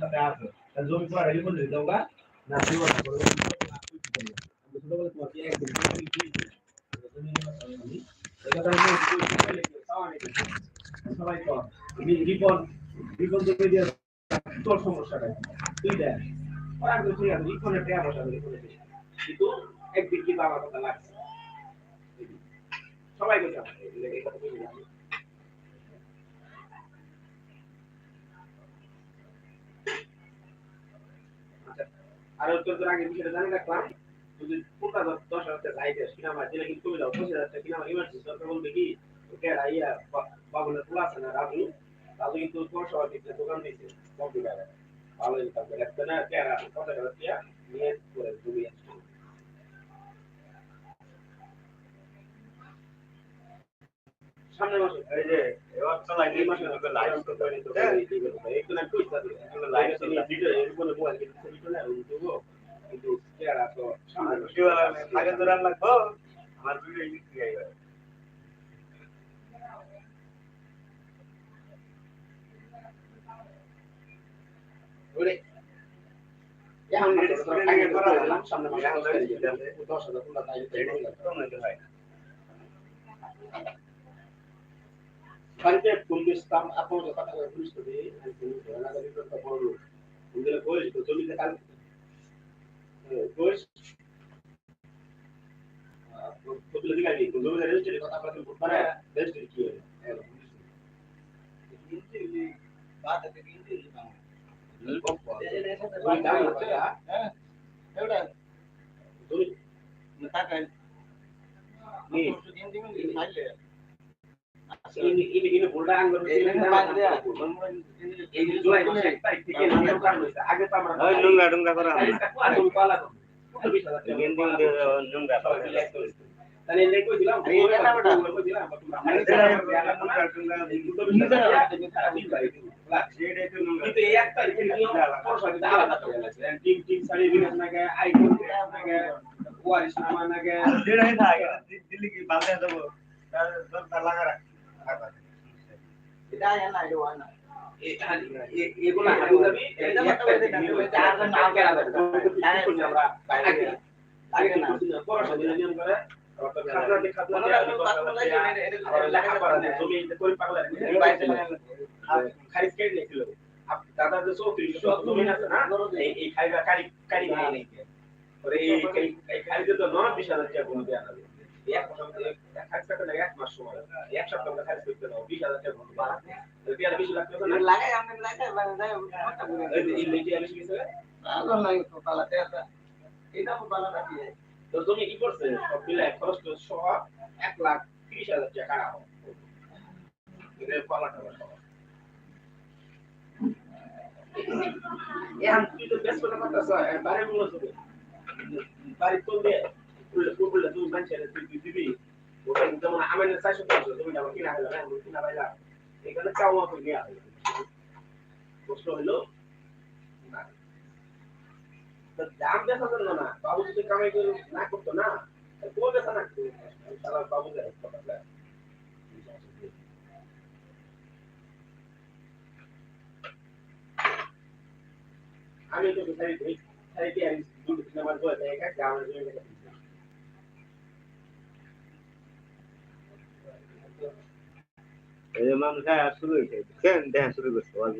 সাথে তা জমি পুরা রেডি করে দিতে ওগা না দিব না করে ছোটবেলা তোমার কি একদম সবাই কর রিপন রিপন তো দিয়ে তোর সমস্যাটা তুই দেখ ঠিক আছে রিপনের দিলে করে দিস। কিন্তু একদিন কি বাবার কথা লাগছে সবাই কথা আর তোর তোর আগে বিষয়টা জানি রাখলাম যদি কোনটা দশ হাজার টাকা যাইতে সিনেমা দিলে কিন্তু কমে যাও পঁচিশ হাজার সিনেমা ইমার্জেন্সি সরকার বলবে কি ওকে ইয়া বাবুলের পোলা আছে না, রাজু? রাজু কিন্তু সবার দিচ্ছে দোকান দিচ্ছে কম্পিউটারে। ভালো ইনকাম করে একটা না কেডা টাকা দিয়া নিয়ে করে জমি আছে সামনে মাসে এই যে এবার তো লাইন এই মাসে লাইভ তো করে নিতে হবে। এই করে একটু না কই যাবে লাইভ তো ভিডিও এর কোনো মোবাইল কিন্তু ভিডিও না দেবো। কিন্তু তেরা তো সামনে মাসে আগে তো রান লাগবো আমার ভিডিও এডিট দিয়ে আইবা ওরে। এখন তো আগে করা দিলাম সামনে মাসে দশ হাজার টাকা তাই কমে হয় సంఖ్య పుల్లిస్తాం అకౌంట్ పక్కన పుల్లిస్తుంది ఫోన్లు ఇందులో గోల్స్ తొమ్మిది రకాలు గోల్స్ తొమ్మిది కానీ తొమ్మిది రిజిస్టర్ కొత్త పక్కన మన రిజిస్టర్ ఇచ్చేయాలి ఎవడా নুঙ্গা ডুঙ্গা করা দিল্লি কি বাঁধে দেবো লাগা রাখ খারিজ দাদা যে চৌত্রিশ সব জমি আছে না এই এই কারি কারি নিয়ে ওরে এই খারিজের জন্য বিশ হাজার টাকা কোনো দেওয়া যাবে এক আমাদের এক লাগে মাস সময়। এক সপ্তাহ আমরা খারিজ করতে দাও বিশ হাজার টাকা যদি আর বেশি লাগতো না এই যে এই লেটি আমি শিখেছে তোর জমি কি করছে? সব মিলে খরচ তো সহ এক লাখ তিরিশ হাজার টাকা কাটা হবে। এটা পালা এখন তুই তো ব্যস্ত না করতেছ বাড়ির মূল্য হবে বাড়ির তো দিয়ে পুরো পুরো তুই মানুষের তুই তুই দিবি ওটা যেমন আমাদের চারশো পাঁচশো তুমি আমার কিনা হলো না কিনা পাইলা এখানে চাওয়া করে নেওয়া হলো প্রশ্ন হলো না তো দাম দেখা জন্য না বাবু যদি কামাই করে না করতো না কোন বেচা না করতো সারা বাবু দেয় কথা আমি তো বিচারি দিই সাইডে আমি দুটো তিন নাম্বার বলে দেয় একটা আমার জন্য মানুষ আর শুরু হয়েছে কেন দেখা শুরু করছে অল্প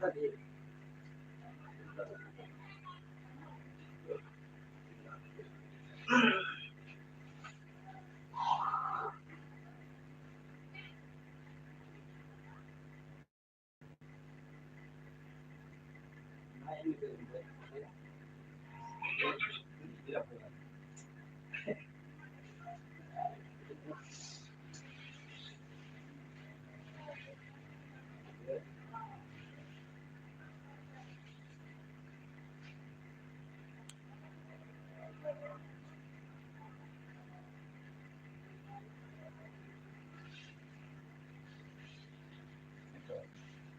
ก็ดีไม่เกินเลย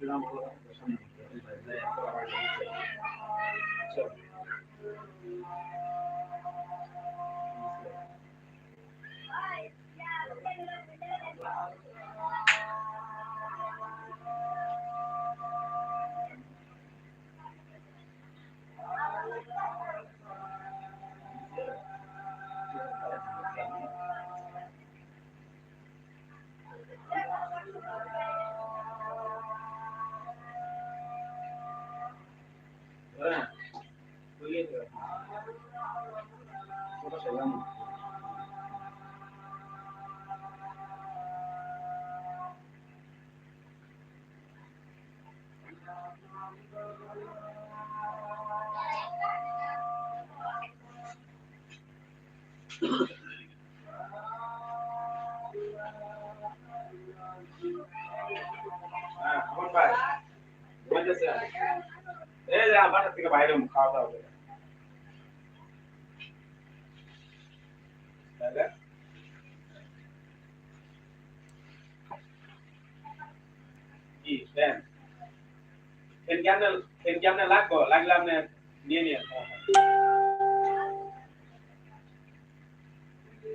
Thank you. ¿Cómo se llama? Y ven. Tengyan na lako, laglam na niya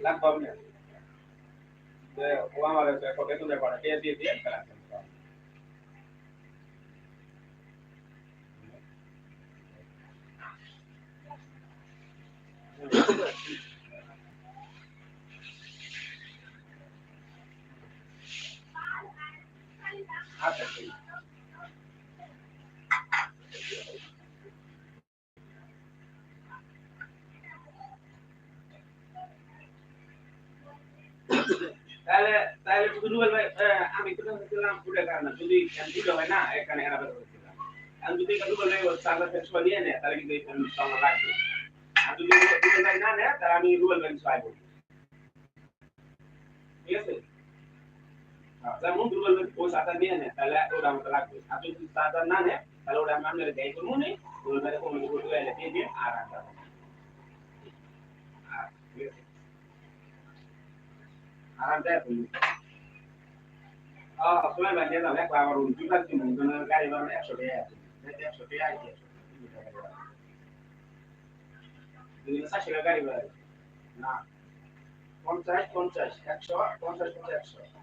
Lako niya. Vamos a ver, porque tú me pones, ¿qué es 10 días? আমি তো যদি বের আমি যদি তাহলে কিন্তু ছয় বলব ঠিক আছে? হ্যাঁ, যেমন দুর্বল ব্যাংক ওই চার্জার নিয়ে নেয় তাহলে ওটা আমাকে লাগবে আর যদি চার্জার না নেয় তাহলে ওটা আমি আপনার দেয় করব নি রুবেল ব্যাংক কোনো কিছু দিয়ে দিয়ে আর ভাড়া একশো টাকা পঞ্চাশ পঞ্চাশ একশো পঞ্চাশ পঞ্চাশ একশো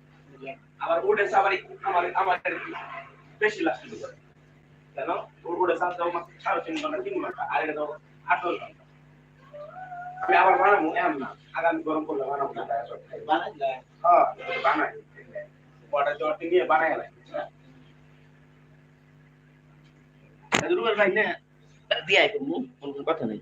আবার ওটা সবারই আমার আমার বেশি লাস্ট করে কেন ওর ওটা সাত দাও মাত্র সাড়ে তিন ঘন্টা তিন ঘন্টা আর এটা তো আট দশ ঘন্টা আমি আবার বানাবো এমন না আগামী গরম করলে বানাবো না বানাই যায় হ্যাঁ বানাই বড় জোরটি নিয়ে বানাই লাগে রুবেল ভাই না দিয়ে করবো কোনো কথা নেই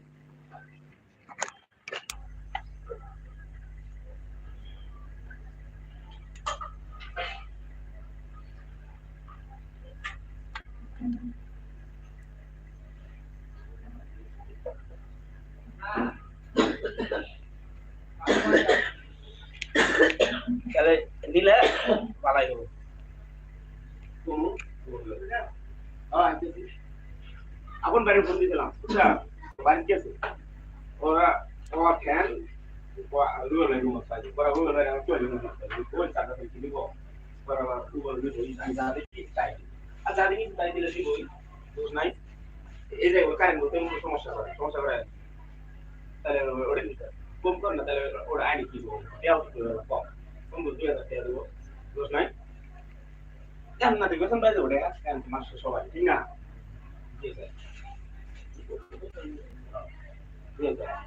তাই আর যা দেখি, তাই। দিলে দিব বুঝ নাই? এই যে কারেন্ট বলতে কোনো সমস্যা করে সমস্যা করে তাহলে ওটা কম কর না, তাহলে ওটা আইনি কি কম। pembentukan tadi itu terus naik yang nanti gue sampai itu udah kan masuk sobat tinggal gitu ya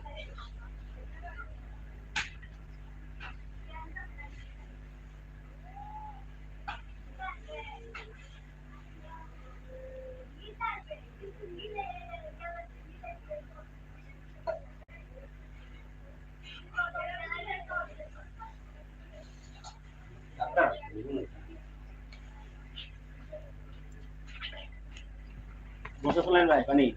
nosotros en la economía.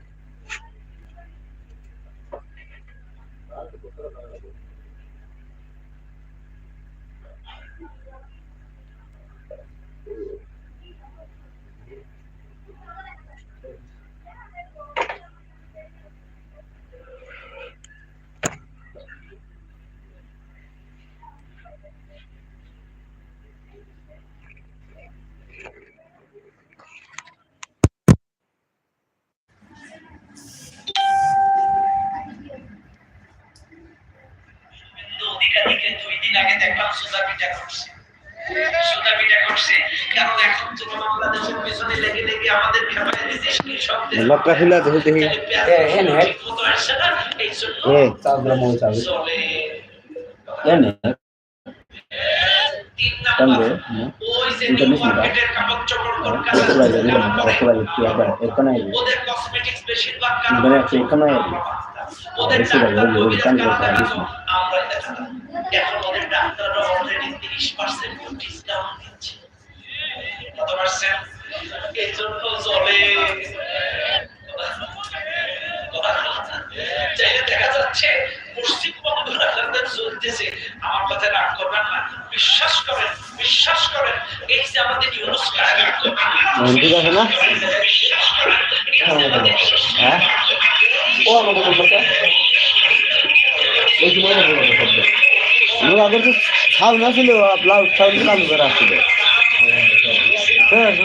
পেছনে লেগে লেগে আমাদের খেপায় দিয়েছে কৃষকদের লটকা খুলে দেখি দেখি এ, এ, নে। ঠিকমতো আসছে না, এই জন্য এ চাঁদরা মই চাবি চলে। এনে তিন টানবে নাম্বার, ওই যে ইন্টারনেট নিউ মার্কেটের কাপড় চোপড় কলকাতা কত লাগে থেকে দিলাম করে। কত লাগে কি আবার এখন আইবি ওদের cosmetics বেশিরভাগ মানে আছে, এখানে আইবি ওদের বেশি লাগে, ডাক্তার ওই যে কবিরাজ কান কারা করে দেখাতো, দিছি। আমরাই দেখাতাম। এখন ওদের ডাক্তাররা already 30% discount দিচ্ছে। কত percent? এই জন্য চলে। চাইলে দেখা যাচ্ছে পশ্চিমবঙ্গ রাজাদের চলতেছে আমার কথা রাগ করবেন না বিশ্বাস করেন বিশ্বাস করেন এই যে হ্যাঁ হয় ব্লাউজ করে আসছিল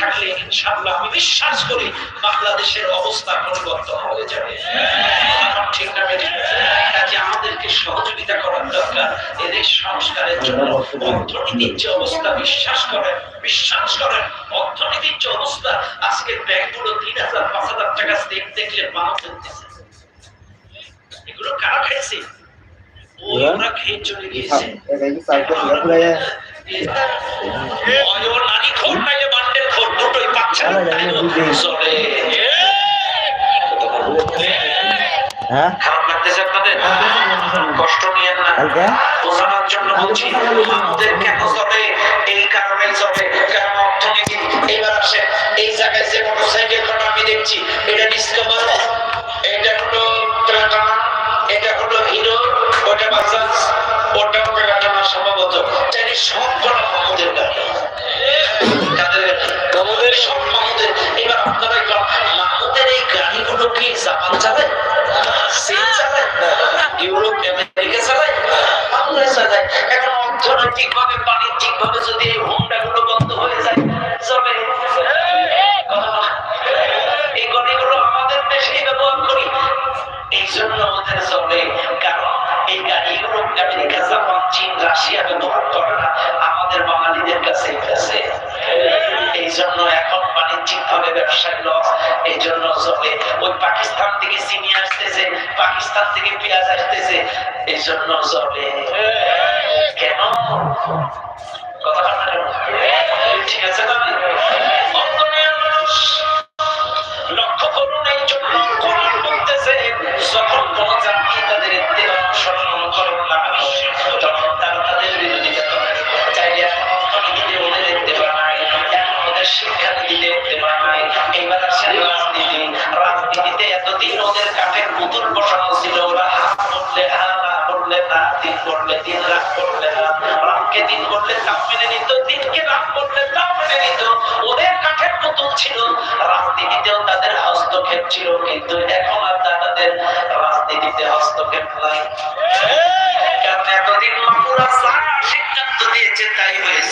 থাকলে ইনশাআল্লাহ আমি বিশ্বাস করি বাংলাদেশের অবস্থা পরিবর্তন হয়ে যাবে। ঠিক না কাজে আমাদেরকে সহযোগিতা করার দরকার। এদের সংস্কারের জন্য অর্থনীতির যে অবস্থা বিশ্বাস করেন বিশ্বাস করেন অর্থনীতির যে অবস্থা আজকে ব্যাংকগুলো তিন হাজার পাঁচ হাজার টাকা স্টেট দেখলে পাওয়া ফেলতেছে। এগুলো কারা খাইছে ওরা খেয়ে চলে গিয়েছে। দুটোই পাচ্ছে না, তাই তো? চলে। হ্যাঁ? আপনাদের? কষ্ট নিয়েন না। বোঝানোর জন্য বলছি আমাদের কেন চলে এই কারণে চলে। কারণ অর্থনীতি এবার আসে। এই জায়গায় যে মোটরসাইকেল আমি দেখছি এটা ডিসকভার এটা হলো এটা হলো হিরো ওটা বাজাজ ওটা টয়োটা সম্ভবত সব কটা আমাদের গাড়ি তাদের আমাদের সব মাহমুদের এবার আপনারা একবার মাহমুদের এই গাড়িগুলো কি জাপান চালায়? চীন চালায়? ইউরোপ, আমেরিকা চালায়? বাংলাদেশ চালায়। এখন অর্থনৈতিক ভাবে বাণিজ্যিক ভাবে যদি এই হোন্ডা গুলো বন্ধ হয়ে ছিল রাজনীতিতেও তাদের হস্তক্ষেপ ছিল কিন্তু এখন আর তাদের রাজনীতিতে হস্তক্ষেপ নাই। কারণ এতদিন মামুরা যা সিদ্ধান্ত দিয়েছে তাই হয়েছে।